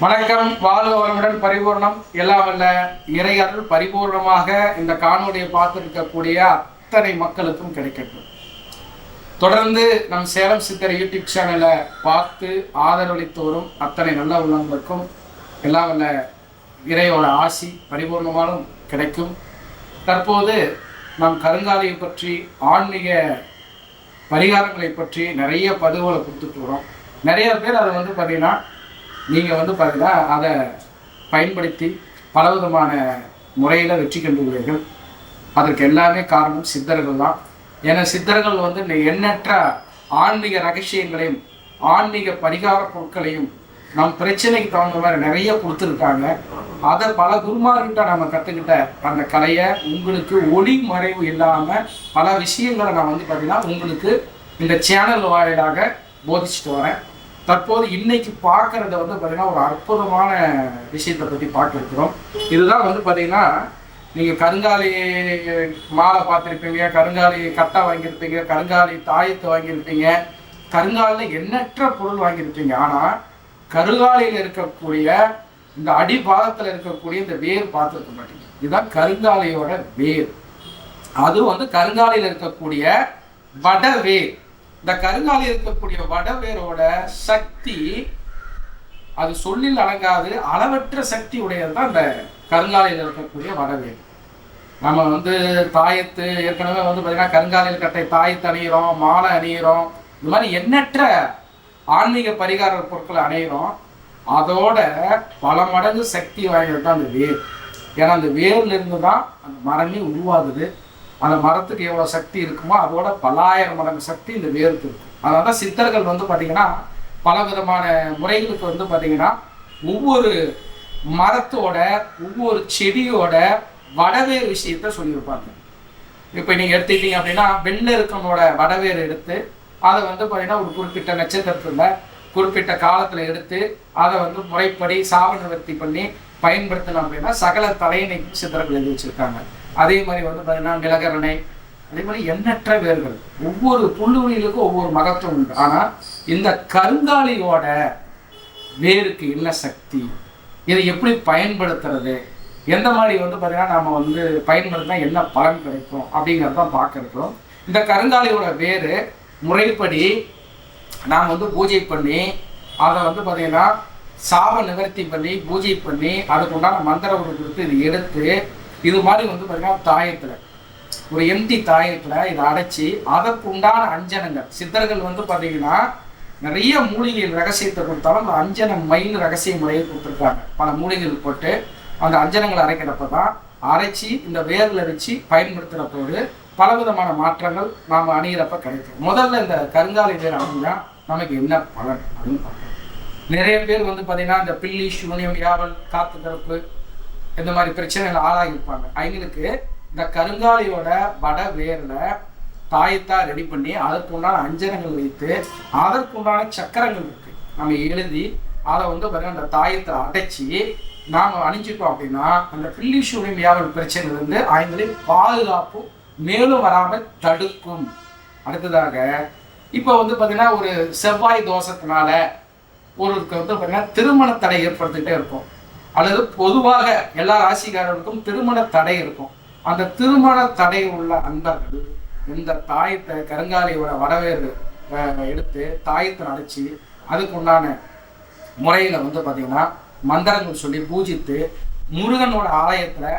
வணக்கம். வாழ்க வளமுடன் பரிபூர்ணம். எல்லாம் வல்ல இறையருள் பரிபூர்ணமாக இந்த காணொலியை பார்த்துருக்கக்கூடிய அத்தனை மக்களுக்கும் கிடைக்கட்டும். தொடர்ந்து நம் சேலம் சித்தர் யூடியூப் சேனலை பார்த்து ஆதரவளித்து வரும் அத்தனை நல்ல உள்ளங்களுக்கும் எல்லாம் வல்ல இறையோட ஆசி பரிபூர்ணமாலும் கிடைக்கும். தற்போது நம் கருங்காலியை பற்றி ஆன்மீக பரிகாரங்களை பற்றி நிறைய பதிவுகளை கொடுத்துட்டு வரோம். நிறைய பேர் அதை வந்து பார்த்தீங்கன்னா நீங்கள் வந்து பார்த்தீங்கன்னா அதை பயன்படுத்தி பலவிதமான முறையில் வெற்றி கண்டுள்ளீர்கள். அதற்கு எல்லாமே காரணம் சித்தர்கள் தான். ஏன்னா சித்தர்கள் வந்து இந்த எண்ணற்ற ஆன்மீக ரகசியங்களையும் ஆன்மீக பரிகார பொருட்களையும் நம் பிரச்சனைக்கு தகுந்த மாதிரி நிறைய கொடுத்துருக்காங்க. அதை பல குருமார்கிட்ட நம்ம கற்றுக்கிட்ட அந்த கலையை உங்களுக்கு ஒளி மறைவு இல்லாமல் பல விஷயங்களை நான் வந்து பார்த்தீங்கன்னா உங்களுக்கு இந்த சேனல் வாயிலாக போதிச்சுட்டு வரேன். தற்போது இன்னைக்கு பார்க்கறத வந்து பார்த்தீங்கன்னா ஒரு அற்புதமான விஷயத்தை பற்றி பார்க்க இதுதான் வந்து பார்த்தீங்கன்னா நீங்கள் கருங்காலி மாலை பார்த்துருப்பீங்க கருங்காலி கட்டை வாங்கியிருப்பீங்க கருங்காலி தாயத்தை வாங்கியிருப்பீங்க. கருங்காலில் எண்ணற்ற பொருள் வாங்கியிருப்பீங்க. ஆனால் கருங்காலியில் இருக்கக்கூடிய இந்த அடிபாகத்தில் இருக்கக்கூடிய இந்த வேர் பார்த்துருக்க மாட்டீங்க. இதுதான் கருங்காலியோட வேர். அது வந்து கருங்காலியில் இருக்கக்கூடிய வட வேர் இந்த கருங்காலில் இருக்கக்கூடிய வடவேரோட சக்தி அது சொல்லில் அடங்காது அளவற்ற சக்தி உடையது தான் இந்த கருங்காலையில் இருக்கக்கூடிய வடவேர். நம்ம வந்து தாயத்து ஏற்கனவே வந்து பார்த்தீங்கன்னா கருங்காலையில் கட்டை தாயத்து அணியிறோம் மாலை அணியிறோம். இது மாதிரி எண்ணற்ற ஆன்மீக பரிகார பொருட்களை அணையிறோம். அதோட பல மடங்கு சக்தி வாய்ந்தது தான் அந்த வேர். ஏன்னா அந்த வேர்லேருந்து தான் அந்த மரமே உருவாகுது. அந்த மரத்துக்கு எவ்வளோ சக்தி இருக்குமோ அதோட பல்லாயிரம் மடங்கு சக்தி இந்த வேருக்கு இருக்கு. அதனால சித்தர்கள் வந்து பார்த்தீங்கன்னா பல விதமான முறைகளுக்கு வந்து பார்த்தீங்கன்னா ஒவ்வொரு மரத்தோட ஒவ்வொரு செடியோட வடவேர் விஷயத்த சொல்லியிருப்பாங்க. இப்போ நீங்கள் எடுத்துக்கிட்டீங்க அப்படின்னா வெள்ளை வடவேறு எடுத்து அதை வந்து பார்த்தீங்கன்னா ஒரு குறிப்பிட்ட நட்சத்திரத்தில் குறிப்பிட்ட காலத்தில் எடுத்து அதை வந்து முறைப்படி சாவ நிவர்த்தி பண்ணி பயன்படுத்தணும் அப்படின்னா சகல தலையணை சித்திரங்கள் எழுதி வச்சுருக்காங்க. அதே மாதிரி வந்து பார்த்தீங்கன்னா நிலகரணை அதே மாதிரி எண்ணற்ற வேர்கள். ஒவ்வொரு புல்லுவெளிகளுக்கும் ஒவ்வொரு மகத்துவம் உண்டு. ஆனால் இந்த கருங்காலியோட வேருக்கு என்ன சக்தி? இதை எப்படி பயன்படுத்துறது? எந்த மாதிரி வந்து பார்த்தீங்கன்னா நம்ம வந்து பயன்படுத்தினா என்ன பலன் கிடைக்கும் அப்படிங்கிறத தான் இந்த கருங்காலியோட வேர் முறைப்படி நாம் வந்து பூஜை பண்ணி அதை வந்து பார்த்தீங்கன்னா சாப நிவர்த்தி பண்ணி பூஜை பண்ணி அதுக்கு உண்டான மந்திர கொடுத்து இது எடுத்து இது மாதிரி வந்து பார்த்தீங்கன்னா தாயத்தில் ஒரு எம்டி தாயத்தில் இதை அடைச்சி அதற்குண்டான அஞ்சனங்கள். சித்தர்கள் வந்து பார்த்தீங்கன்னா நிறைய மூலிகைகள் ரகசியத்தை கொடுத்தாலும் அந்த அஞ்சன மயில் ரகசிய முறையை கொடுத்துருக்காங்க. பல மூலிகைகள் போட்டு அந்த அஞ்சனங்களை அரைக்கிறப்ப தான் அரைச்சி இந்த வேரில் வச்சு பயன்படுத்துகிறப்போது பல பலவிதமான மாற்றங்கள் நாம் அணிகிறப்ப கிடைக்கும். முதல்ல இந்த கருங்காலி வேர் அணிஞ்சா நமக்கு என்ன பலன் அப்படின்னு பார்க்கணும் நிறைய பேர் வந்து பார்த்தீங்கன்னா இந்த பில்லி சூனியம் யாவல் காத்து திறப்பு இந்த மாதிரி பிரச்சனைகள் ஆளாகியிருப்பாங்க அவங்களுக்கு இந்த கருங்காலியோட வட வேரில் தாயத்தா ரெடி பண்ணி அதற்கு உண்டான அஞ்சனங்கள் வைத்து அதற்கு உண்டான சக்கரங்கள் இருக்கு. நம்ம எழுதி அதை வந்து பார்த்தீங்கன்னா அந்த தாயத்தை அடைச்சி நாம் அணிஞ்சிட்டோம் அப்படின்னா அந்த பில்லி சூனியம் யாவல் பிரச்சனையிலிருந்து அவங்களை பாதுகாப்பு மேலும் வராமல் தடுக்கும். அடுத்ததாக இப்போ வந்து பார்த்தீங்கன்னா ஒரு செவ்வாய் தோஷத்தினால ஒருவருக்கு வந்து பார்த்தீங்கன்னா திருமண தடை ஏற்படுத்திக்கிட்டே இருக்கும். அல்லது பொதுவாக எல்லா ராசிக்காரர்களுக்கும் திருமண தடை இருக்கும். அந்த திருமண தடை உள்ள அன்பர்கள் இந்த தாயத்தை கருங்காலியோட வரவேறு எடுத்து தாயத்தை அடைச்சி அதுக்கு உண்டான முறையில் வந்து பார்த்தீங்கன்னா மந்திரங்கள் சொல்லி பூஜித்து முருகனோட ஆலயத்தில்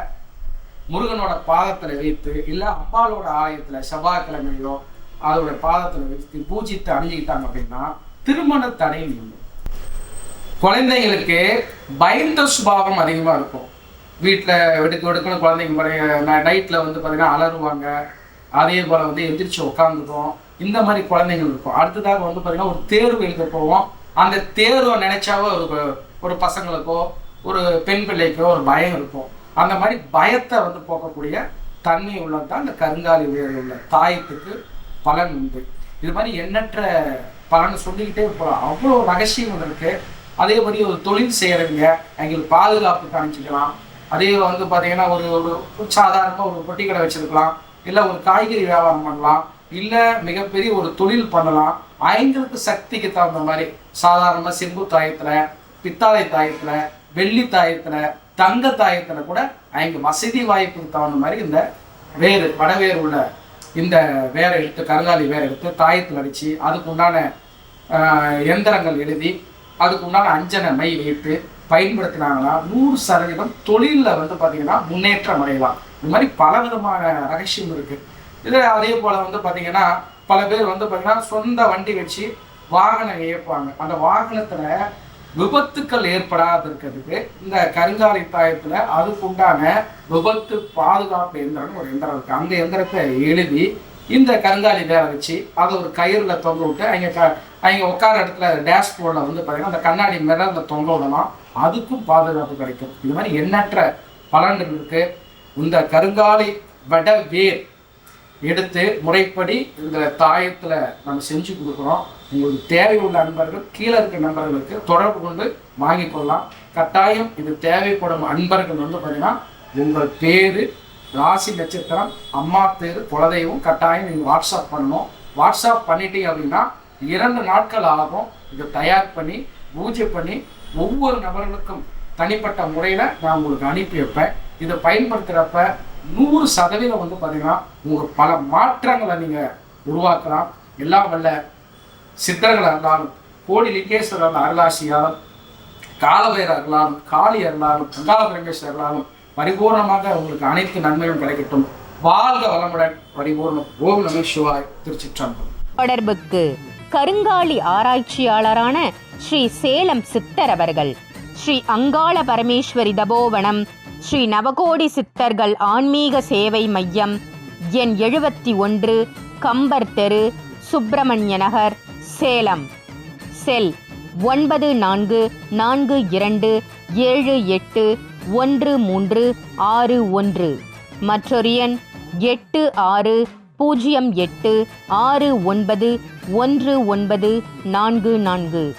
முருகனோட பாதத்தில் வைத்து இல்லை அம்பாளோட ஆலயத்தில் செவ்வாய்க்கிழமையோ அதோட பாதத்தில் வைத்து பூஜித்து அணிஞ்சிக்கிட்டாங்க அப்படின்னா திருமண தடை நீங்கும். குழந்தைங்களுக்கு பயந்த சுபாவம் அதிகமாக இருக்கும். வீட்டில் வெடுக்க வெடுக்கணும் குழந்தைங்க நைட்டில் வந்து பார்த்திங்கன்னா அலறுவாங்க. அதே போல் வந்து எந்திரிச்சு உட்காந்துக்கும் இந்த மாதிரி குழந்தைங்கள் இருக்கும். அடுத்ததாக வந்து பார்த்திங்கன்னா ஒரு தேர்வு எழுத போவோம். அந்த தேர்வை நினைச்சாவே ஒரு ஒரு பசங்களுக்கோ ஒரு பெண் பிள்ளைக்கோ ஒரு பயம் இருக்கும். அந்த மாதிரி பயத்தை வந்து போக்கக்கூடிய தன்மை உள்ளது தான் இந்த கருங்காலி உயர் உள்ள தாயத்துக்கு பலன் உண்டு. இது மாதிரி எண்ணற்ற பலன் சொல்லிக்கிட்டே போகலாம் அவ்வளோ ரகசியம் இருக்கு. அதேபடி ஒரு தொழில் செய்கிறவங்க எங்களுக்கு பாதுகாப்பு காமிச்சிக்கலாம். அதே வந்து பார்த்தீங்கன்னா ஒரு ஒரு சாதாரணமாக ஒரு பொட்டி கடை இல்லை ஒரு காய்கறி வியாபாரம் பண்ணலாம். இல்லை மிகப்பெரிய ஒரு தொழில் பண்ணலாம். அவங்களுக்கு சக்திக்கு தகுந்த மாதிரி சாதாரணமாக செம்பு தாயத்தில் பித்தாளை தாயத்தில் வெள்ளி தாயத்தில் தங்க தாயத்தில் கூட அவங்க வசதி வாய்ப்புக்கு தகுந்த மாதிரி இந்த வேறு வடவேறு உள்ள இந்த வேரை எடுத்து கருங்காலி வேரை எடுத்து தாயத்தில் அடித்து அதுக்கு உண்டான எந்திரங்கள் எழுதி அதுக்கு உண்டான அஞ்சனை மை வைத்து பயன்படுத்தினாங்கன்னா நூறு சதவீதம் தொழிலில் வந்து பார்த்தீங்கன்னா முன்னேற்றம் அடையலாம். இது மாதிரி பல விதமான ரகசியம் இருக்கு. இதில் அதே போல் வந்து பார்த்தீங்கன்னா பல பேர் வந்து பார்த்தீங்கன்னா சொந்த வண்டி வச்சு வாகனம் ஏற்பாங்க அந்த வாகனத்தில் விபத்துக்கள் ஏற்படாது இருக்கிறதுக்கு இந்த கருங்காலி தாயத்தில் அதுக்குண்டான விபத்து பாதுகாப்பு எந்திரம் ஒரு எந்திரம் இருக்குது அந்த எந்திரத்தை எழுதி இந்த கருங்காலி வேற வச்சு அதை ஒரு கயிறில் தொங்க விட்டு அங்க க அவங்க உட்கார இடத்துல டேஷ்போர்டில் வந்து பார்த்தீங்கன்னா அந்த கண்ணாடி மிரர்ல தொங்க விடலாம் அதுக்கும் பாதுகாப்பு கிடைக்கும். இது மாதிரி எண்ணற்ற பலன்கள் இருக்குது இந்த கருங்காலி வட வேர் எடுத்து முறைப்படி இந்த தாயத்தில் நம்ம செஞ்சு கொடுக்குறோம். உங்களுக்கு தேவையுள்ள நண்பர்கள் கீழே இருக்க நண்பர்களுக்கு தொடர்பு கொண்டு வாங்கிக் கொள்ளலாம். கட்டாயம் இது தேவைப்படும் அன்பர்கள் வந்து பார்த்தீங்கன்னா உங்கள் பேர் ராசி நட்சத்திரம் அம்மா பேர் குலதெய்வம் கட்டாயம் நீங்கள் வாட்ஸ்அப் பண்ணணும். வாட்ஸ்அப் பண்ணிட்டீங்க அப்படின்னா இரண்டு நாட்கள் ஆகும். இதை தயார் பண்ணி பூஜை பண்ணி ஒவ்வொரு நபர்களுக்கும் தனிப்பட்ட முறையில் நான் உங்களுக்கு அனுப்பி வைப்பேன். இதை பயன்படுத்துகிறப்ப நூறு சதவீதம் வந்து பார்த்தீங்கன்னா உங்கள் பல மாற்றங்களை நீங்கள் உருவாக்கலாம். எல்லாம் வல்ல சித்தர்கள் இருந்தாலும் கோடி லிங்கேஸ்வரர் அருளாசியாலும் காலவேர் அருளாலும் காளி அருளாலும் கங்காள பிரமேஸ்வரர் அருளாலும் பரிபூர்ணமாக உங்களுக்கு அனைத்து நன்மைகளும் கிடைக்கட்டும். வாழ்க வளமுடன். பரிபூர்ணம் ஓம் நம சிவாய். திருச்சிற்றம்பலம். தொடர்புக்கு கருங்காலி ஆராய்ச்சியாளரான ஸ்ரீ சேலம் சித்தர் அவர்கள் ஸ்ரீ அங்காள பரமேஸ்வரி தபோவனம் ஸ்ரீ நவகோடி சித்தர்கள் ஆன்மீக சேவை மையம் எண் எழுபத்தி ஒன்று கம்பர் தெரு சுப்பிரமணிய நகர் சேலம். செல் ஒன்பது நான்கு நான்கு இரண்டு ஏழு எட்டு ஒன்று மூன்று ஆறு ஒன்று. மற்றொரு எண் எட்டு ஆறு பூஜ்ஜியம் எட்டு ஆறு ஒன்பது ஒன்று ஒன்பது நான்கு நான்கு.